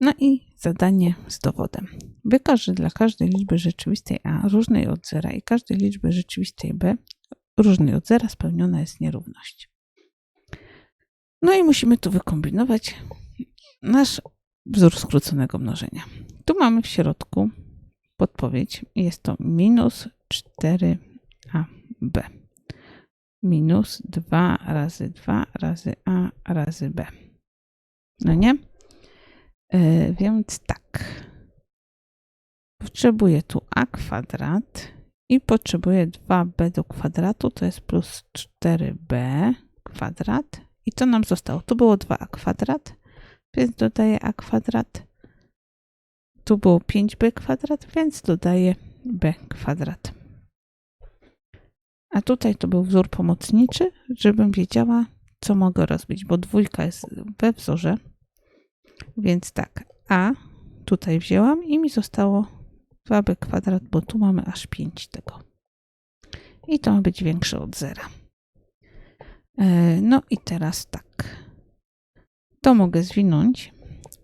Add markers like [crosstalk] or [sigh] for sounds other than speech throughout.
No i zadanie z dowodem. Wykaż, że dla każdej liczby rzeczywistej a różnej od zera i każdej liczby rzeczywistej b różnej od zera spełniona jest nierówność. No i musimy tu wykombinować nasz wzór skróconego mnożenia. Tu mamy w środku podpowiedź. Jest to minus 4ab. Minus 2 razy 2 razy a razy b. No nie? E, więc tak. Potrzebuję tu a kwadrat i potrzebuję 2b do kwadratu, to jest plus 4b kwadrat. I co nam zostało? Tu było 2a kwadrat, więc dodaję a kwadrat. Tu było 5b kwadrat, więc dodaję b kwadrat. A tutaj to był wzór pomocniczy, żebym wiedziała, co mogę rozbić, bo dwójka jest we wzorze. Więc tak, a tutaj wzięłam i mi zostało 2b kwadrat, bo tu mamy aż 5 tego. I to ma być większe od zera. E, No i teraz tak. To mogę zwinąć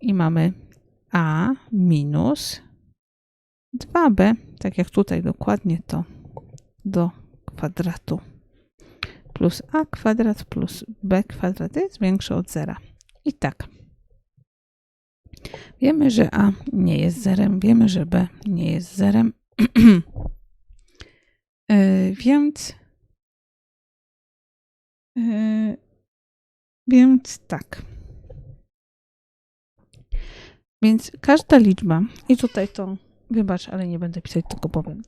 i mamy a minus 2b, tak jak tutaj dokładnie to do kwadratu plus a kwadrat plus b kwadrat jest większe od zera. I tak. Wiemy, że a nie jest zerem, wiemy, że b nie jest zerem. [clears throat] E, Więc e, więc tak. Więc każda liczba, i tutaj to wybacz, ale nie będę pisać, tylko powiem.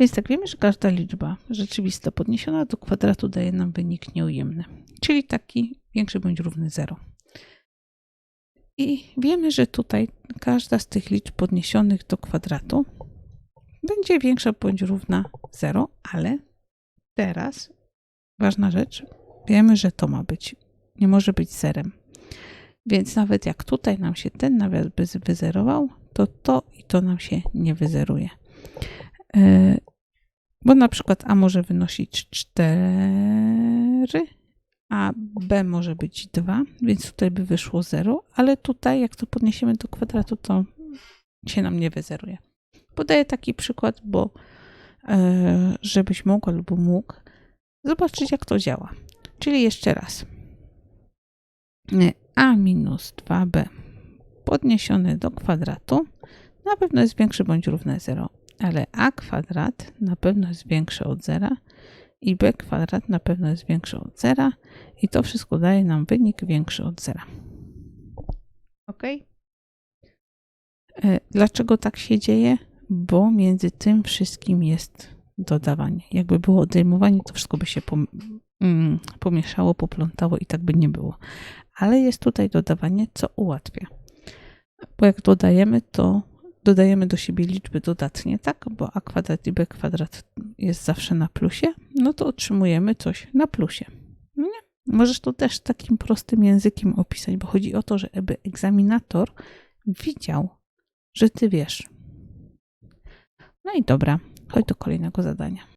Więc tak, wiemy, że każda liczba rzeczywista podniesiona do kwadratu daje nam wynik nieujemny, czyli taki większy bądź równy 0. I wiemy, że tutaj każda z tych liczb podniesionych do kwadratu będzie większa bądź równa 0, ale teraz ważna rzecz, wiemy, że to ma być, nie może być zerem. Więc nawet jak tutaj nam się ten nawias by wyzerował, to to i to nam się nie wyzeruje. Yy, Bo na przykład A może wynosić 4, a B może być 2, więc tutaj by wyszło 0, ale tutaj jak to podniesiemy do kwadratu, to się nam nie wyzeruje. Podaję taki przykład, bo yy, żebyś mógł albo mógł zobaczyć, jak to działa. Czyli jeszcze raz. Yy, A minus 2B podniesione do kwadratu na pewno jest większy bądź równe 0, ale a kwadrat na pewno jest większe od 0 i b kwadrat na pewno jest większy od 0 i to wszystko daje nam wynik większy od 0. Ok? E, Dlaczego tak się dzieje? Bo między tym wszystkim jest dodawanie. Jakby było odejmowanie, to wszystko by się mm, pomieszało, poplątało i tak by nie było. Ale jest tutaj dodawanie, co ułatwia. Bo jak dodajemy, to dodajemy do siebie liczby dodatnie, tak? Bo a kwadrat i b kwadrat jest zawsze na plusie, no to otrzymujemy coś na plusie. No nie? Możesz to też takim prostym językiem opisać, bo chodzi o to, żeby egzaminator widział, że ty wiesz. No i dobra, chodź do kolejnego zadania.